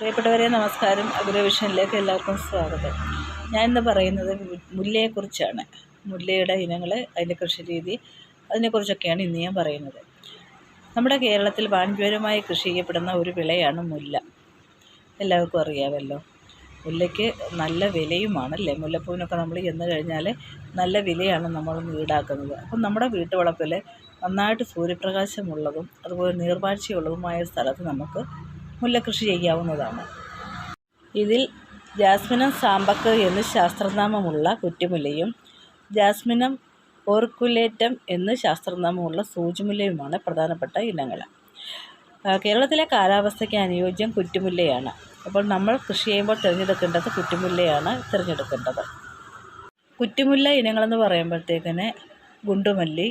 പ്രിയപ്പെട്ടവരെ നമസ്കാരം. അഗ്രവിഷനിലേക്ക് എല്ലാവർക്കും സ്വാഗതം. ഞാൻ ഇന്ന് പറയുന്നത് മുല്ലയെക്കുറിച്ചാണ്. മുല്ലയുടെ ഇനങ്ങൾ അതിന്റെ കൃഷി രീതി അതിനെക്കുറിച്ചൊക്കെയാണ് ഇന്ന് ഞാൻ പറയുന്നത്. നമ്മുടെ കേരളത്തിൽ വാണിജ്യപരമായി കൃഷി ചെയ്യപ്പെടുന്ന ഒരു വിളയാണ് മുല്ല. എല്ലാവർക്കും അറിയാമല്ലോ. മുല്ലയ്ക്ക് നല്ല വിലയുമാണ് അല്ലേ മുല്ലപ്പൂവിനൊക്കെ നമ്മൾ ചെന്ന് കഴിഞ്ഞാൽ നല്ല വിലയാണ് നമ്മൾ ഈടാക്കുന്നത് അപ്പം നമ്മുടെ വീട്ടുവളപ്പിൽ നന്നായിട്ട് സൂര്യപ്രകാശമുള്ളതും അതുപോലെ നീർവാഴ്ചയുള്ളതുമായ സ്ഥലത്ത് നമുക്ക് മുല്ല കൃഷി ചെയ്യാവുന്നതാണ്. ഇതിൽ ജാസ്മിനം സാമ്പക്ക് എന്ന് ശാസ്ത്രനാമമുള്ള കുറ്റിമുല്ലയും ജാസ്മിനം ഓർക്കുലേറ്റം എന്ന് ശാസ്ത്രനാമമുള്ള സൂചിമുല്ലയുമാണ് പ്രധാനപ്പെട്ട ഇനങ്ങൾ. കേരളത്തിലെ കാലാവസ്ഥയ്ക്ക് അനുയോജ്യം കുറ്റിമുല്ലയാണ്. അപ്പോൾ നമ്മൾ കൃഷി ചെയ്യുമ്പോൾ തിരഞ്ഞെടുക്കേണ്ടത് കുറ്റിമുല്ലയാണ് തിരഞ്ഞെടുക്കേണ്ടത്. കുറ്റിമുല്ല ഇനങ്ങളെന്ന് പറയുമ്പോഴത്തേക്കിന് ഗുണ്ടുമല്ലി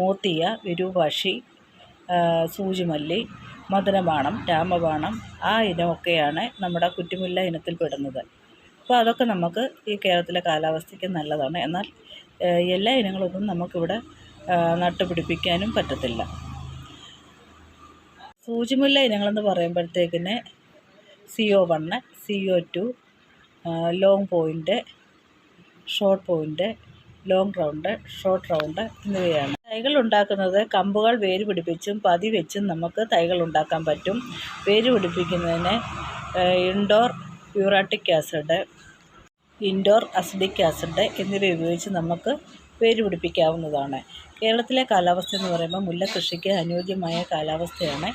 മൂത്തിയ വിരൂപാക്ഷി സൂചിമല്ലി മധുരബാണം രാമബാണം ആ ഇനമൊക്കെയാണ് നമ്മുടെ കുറ്റിമുല്ല ഇനത്തിൽ പെടുന്നത്. അപ്പോൾ അതൊക്കെ നമുക്ക് ഈ കേരളത്തിലെ കാലാവസ്ഥയ്ക്ക് നല്ലതാണ്. എന്നാൽ എല്ലാ ഇനങ്ങളൊന്നും നമുക്കിവിടെ നട്ടുപിടിപ്പിക്കാനും പറ്റത്തില്ല. സൂചിമുല്ല ഇനങ്ങളെന്ന് പറയുമ്പോഴത്തേക്കിന് C O one C O two long point short point long round short round എന്നിവയാണ്. തൈകൾ ഉണ്ടാക്കുന്നത് കമ്പുകൾ വേര് പിടിപ്പിച്ചും പതി വെച്ചും നമുക്ക് തൈകൾ ഉണ്ടാക്കാൻ പറ്റും. വേര് പിടിപ്പിക്കുന്നതിന് indole butyric acid indole acidic acid എന്നിവ ഉപയോഗിച്ച് നമുക്ക് വേര് പിടിപ്പിക്കാവുന്നതാണ്. കേരളത്തിലെ കാലാവസ്ഥ എന്ന് പറയുമ്പോൾ മുല്ല കൃഷിക്ക് അനുയോജ്യമായ കാലാവസ്ഥയാണ്.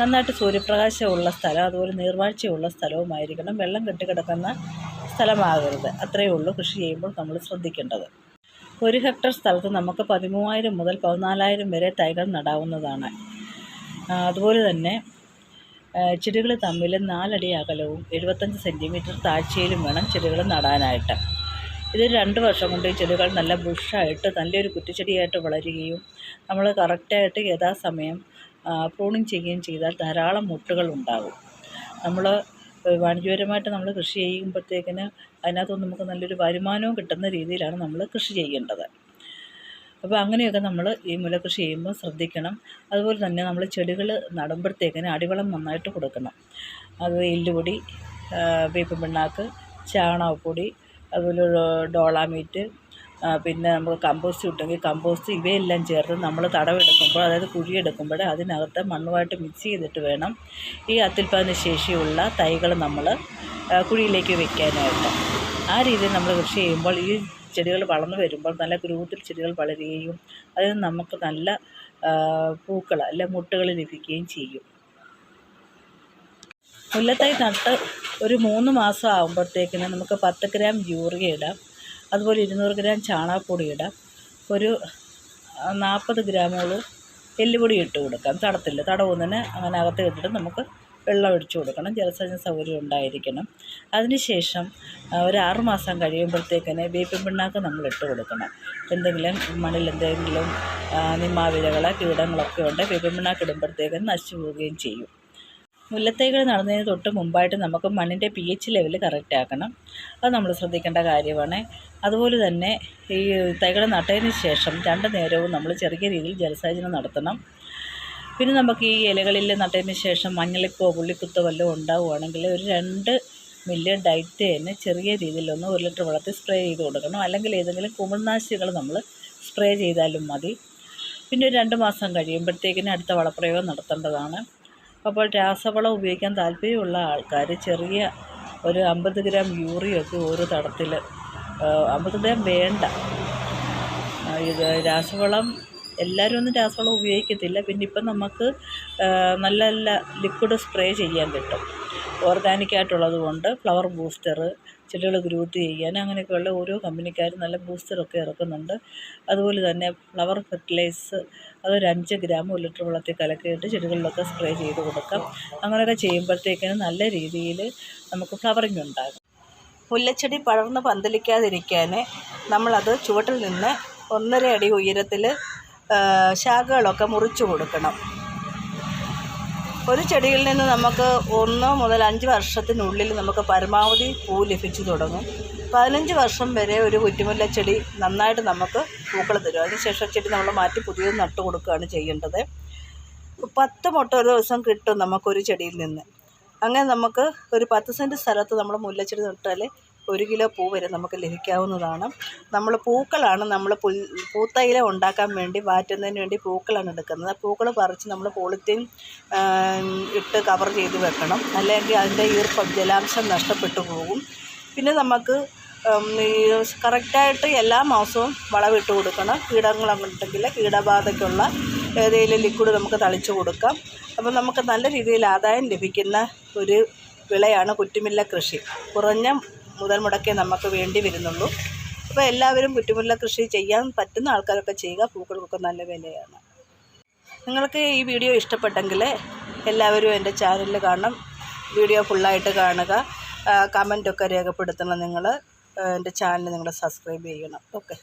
നന്നായിട്ട് സൂര്യപ്രകാശമുള്ള സ്ഥലം അതുപോലെ നീർവാഴ്ചയുള്ള സ്ഥലവുമായിരിക്കണം. വെള്ളം കെട്ടിക്കിടക്കുന്ന സ്ഥലമാകരുത്. അത്രയേ ഉള്ളൂ കൃഷി ചെയ്യുമ്പോൾ നമ്മൾ ശ്രദ്ധിക്കേണ്ടത്. ഒരു ഹെക്ടർ സ്ഥലത്ത് നമുക്ക് പതിമൂവായിരം മുതൽ പതിനാലായിരം വരെ തൈകൾ നടാവുന്നതാണ്. അതുപോലെ തന്നെ ചെടികൾ തമ്മിൽ നാലടി അകലവും എഴുപത്തഞ്ച് സെന്റിമീറ്റർ താഴ്ചയിലും വേണം ചെടികൾ നടാനായിട്ട്. ഇത് രണ്ട് വർഷം കൊണ്ട് ഈ ചെടികൾ നല്ല ബുഷായിട്ട് നല്ലൊരു കുറ്റിച്ചെടിയായിട്ട് വളരുകയും നമ്മൾ കറക്റ്റായിട്ട് യഥാസമയം പ്രൂണിങ് ചെയ്യുകയും ചെയ്താൽ ധാരാളം മുട്ടുകൾ ഉണ്ടാകും. നമ്മൾ വാണിജ്യപരമായിട്ട് നമ്മൾ കൃഷി ചെയ്യുമ്പോഴത്തേക്കിന് അതിനകത്തുനിന്ന് നമുക്ക് നല്ലൊരു വരുമാനവും കിട്ടുന്ന രീതിയിലാണ് നമ്മൾ കൃഷി ചെയ്യേണ്ടത്. അപ്പോൾ അങ്ങനെയൊക്കെ നമ്മൾ ഈ മുലകൃഷി ചെയ്യുമ്പോൾ ശ്രദ്ധിക്കണം. അതുപോലെ തന്നെ നമ്മൾ ചെടികൾ നടുമ്പോഴത്തേക്കിന് അടിവളം നന്നായിട്ട് കൊടുക്കണം. അത് എല്ലുപൊടി വേപ്പിൻ പിണ്ണാക്ക് ചാണകപ്പൊടി അതുപോലെ ഡോളാമീറ്റ് പിന്നെ നമ്മൾ കമ്പോസ്റ്റ് കിട്ടുമെങ്കിൽ കമ്പോസ്റ്റ് ഇവയെല്ലാം ചേർത്ത് നമ്മൾ തടവെടുക്കുമ്പോൾ അതായത് കുഴിയെടുക്കുമ്പോൾ അതിനകത്ത് മണ്ണുമായിട്ട് മിക്സ് ചെയ്തിട്ട് വേണം ഈ അത്യുൽപാദന ശേഷിയുള്ള തൈകൾ നമ്മൾ കുഴിയിലേക്ക് വെക്കാനായിട്ട്. ആ രീതിയിൽ നമ്മൾ കൃഷി ചെയ്യുമ്പോൾ ഈ ചെടികൾ വളർന്നു വരുമ്പോൾ നല്ല ഗ്രൂത്തിൽ ചെടികൾ വളരുകയും അതിൽ നമുക്ക് നല്ല പൂക്കൾ അല്ലെ മുട്ടുകൾ ലഭിക്കുകയും ചെയ്യും. മുല്ലത്തൈ നട്ട് ഒരു മൂന്ന് മാസം ആകുമ്പോഴത്തേക്കിന് നമുക്ക് പത്ത് ഗ്രാം യൂറിയ ഇടാം. അതുപോലെ ഇരുന്നൂറ് ഗ്രാം ചാണകപ്പൊടി ഇടാം ഒരു നാൽപ്പത് ഗ്രാമോളം എല്ലുപൊടി ഇട്ട് കൊടുക്കാം. തടത്തില്ല തടവുന്നതിന് അങ്ങനെ അകത്ത് ഇട്ടിട്ട് നമുക്ക് വെള്ളം ഒഴിച്ചു കൊടുക്കണം. ജലസേചന സൗകര്യം ഉണ്ടായിരിക്കണം. അതിനുശേഷം ഒരു ആറുമാസം കഴിയുമ്പോഴത്തേക്കിന് വേപ്പിൻ പിണ്ണാക്ക് നമ്മൾ ഇട്ട് കൊടുക്കണം. എന്തെങ്കിലും മണ്ണിൽ എന്തെങ്കിലും ആ, നിമ്മാവിരകളോ കീടങ്ങളൊക്കെ ഉണ്ട് വേപ്പിൻ പിണ്ണാക്ക് ഇടുമ്പോഴത്തേക്കും നശിച്ചു പോവുകയും ചെയ്യും. മുല്ലത്തൈകൾ നടുന്നതിന് തൊട്ട് മുമ്പായിട്ട് നമുക്ക് മണ്ണിന്റെ പി എച്ച് ലെവൽ കറക്റ്റ് ആക്കണം. അത് നമ്മൾ ശ്രദ്ധിക്കേണ്ട കാര്യമാണ്. അതുപോലെ തന്നെ ഈ തൈകൾ നട്ടതിന് ശേഷം രണ്ട് നേരവും നമ്മൾ ചെറിയ രീതിയിൽ ജലസേചനം നടത്തണം. പിന്നെ നമുക്ക് ഈ ഇലകളിൽ നട്ടതിന് ശേഷം മഞ്ഞളിപ്പോ പുള്ളിക്കുത്തോ വല്ലതും ഉണ്ടാവുകയാണെങ്കിൽ ഒരു രണ്ട് മില്ലി ഡൈറ്റേന് ചെറിയ രീതിയിലൊന്ന് ഒരു ലിറ്റർ വെള്ളത്തിൽ സ്പ്രേ ചെയ്ത് കൊടുക്കണം. അല്ലെങ്കിൽ ഏതെങ്കിലും കുമിൾനാശികൾ നമ്മൾ സ്പ്രേ ചെയ്താലും മതി. പിന്നെ ഒരു രണ്ട് മാസം കഴിയുമ്പോഴത്തേക്കിന് അടുത്ത വളപ്രയോഗം നടത്തേണ്ടതാണ്. അപ്പോൾ രാസവളം ഉപയോഗിക്കാൻ താല്പര്യമുള്ള ആൾക്കാർ ചെറിയ ഒരു അമ്പത് ഗ്രാം യൂറിയൊക്കെ ഓരോ തടത്തിൽ അമ്പത് ഗ്രാം വേണ്ട. ഇത് രാസവളം എല്ലാവരും ഒന്നും രാസവളം ഉപയോഗിക്കത്തില്ല. പിന്നെ ഇപ്പം നമുക്ക് നല്ല നല്ല ലിക്വിഡ് സ്പ്രേ ചെയ്യാൻ കിട്ടും. ഓർഗാനിക് ആയിട്ടുള്ളത് കൊണ്ട് ഫ്ലവർ ബൂസ്റ്റർ ചെടികൾ ഗ്രൂത്ത് ചെയ്യാൻ അങ്ങനെയൊക്കെയുള്ള ഓരോ കമ്പനിക്കാരും നല്ല ബൂസ്റ്ററൊക്കെ ഇറക്കുന്നുണ്ട്. അതുപോലെ തന്നെ ഫ്ലവർ ഫെർട്ടിലൈസ് അതൊരു അഞ്ച് ഗ്രാം ഒരു ലിറ്റർ വെള്ളത്തിൽ കലക്കിയിട്ട് ചെടികളിലൊക്കെ സ്പ്രേ ചെയ്ത് കൊടുക്കാം. അങ്ങനെയൊക്കെ ചെയ്യുമ്പോഴത്തേക്കിനും നല്ല രീതിയിൽ നമുക്ക് ഫ്ലവറിങ് ഉണ്ടാകും. മുല്ലച്ചെടി പടർന്ന് പന്തലിക്കാതിരിക്കാൻ നമ്മളത് ചുവട്ടിൽ നിന്ന് ഒന്നര അടി ഉയരത്തിൽ ശാഖകളൊക്കെ മുറിച്ചു കൊടുക്കണം. ഒരു ചെടിയിൽ നിന്ന് നമുക്ക് ഒന്ന് മുതൽ അഞ്ച് വർഷത്തിനുള്ളിൽ നമുക്ക് പരമാവധി പൂ ലഭിച്ചു തുടങ്ങും. പതിനഞ്ച് വർഷം വരെ ഒരു കുറ്റിമുല്ല ചെടി നന്നായിട്ട് നമുക്ക് പൂക്കൾ തരും. അതിനുശേഷം ചെടി നമ്മൾ മാറ്റി പുതിയത് നട്ടു കൊടുക്കുകയാണ് ചെയ്യേണ്ടത്. പത്ത് മുട്ട ഒരു ദിവസം കിട്ടും നമുക്കൊരു ചെടിയിൽ നിന്ന്. അങ്ങനെ നമുക്ക് ഒരു പത്ത് സെന്റ് സ്ഥലത്ത് നമ്മൾ മുല്ലച്ചെടി നട്ടാൽ ഒരു കിലോ പൂ വരെ നമുക്ക് ലഭിക്കാവുന്നതാണ്. നമ്മൾ പൂക്കളാണ് നമ്മൾ പുൽ പൂത്തൈല ഉണ്ടാക്കാൻ വേണ്ടി വാറ്റുന്നതിന് വേണ്ടി പൂക്കളാണ് എടുക്കുന്നത്. പൂക്കൾ പറിച്ച് നമ്മൾ പോളിത്തീൻ ഇട്ട് കവർ ചെയ്ത് വെക്കണം. അല്ലെങ്കിൽ അതിന്റെ ഈർപ്പം ജലാംശം നഷ്ടപ്പെട്ടു പോകും. പിന്നെ നമുക്ക് കറക്റ്റായിട്ട് എല്ലാ മാസവും വളമിട്ട് കൊടുക്കണം. കീടങ്ങളുണ്ടെങ്കിൽ കീടബാധയ്ക്കുള്ള ഏതെങ്കിലും ലിക്വിഡ് നമുക്ക് തളിച്ചു കൊടുക്കാം. അപ്പോൾ നമുക്ക് നല്ല രീതിയിൽ ആദായം ലഭിക്കുന്ന ഒരു വിളയാണ് കുറ്റുമില്ല കൃഷി. കുറഞ്ഞ മുതൽ മുടക്കേ നമുക്ക് വേണ്ടി വരുന്നുള്ളൂ. അപ്പോൾ എല്ലാവരും കുറ്റുമുല്ല കൃഷി ചെയ്യാൻ പറ്റുന്ന ആൾക്കാരൊക്കെ ചെയ്യുക. പൂക്കൾക്കൊക്കെ നല്ല വിലയാണ്. നിങ്ങൾക്ക് ഈ വീഡിയോ ഇഷ്ടപ്പെട്ടെങ്കിൽ എല്ലാവരും എന്റെ ചാനലിൽ കാണണം. വീഡിയോ ഫുള്ളായിട്ട് കാണുക. കമന്റൊക്കെ രേഖപ്പെടുത്തണം നിങ്ങൾ. എന്റെ ചാനൽ നിങ്ങൾ സബ്സ്ക്രൈബ് ചെയ്യണം. ഓക്കെ.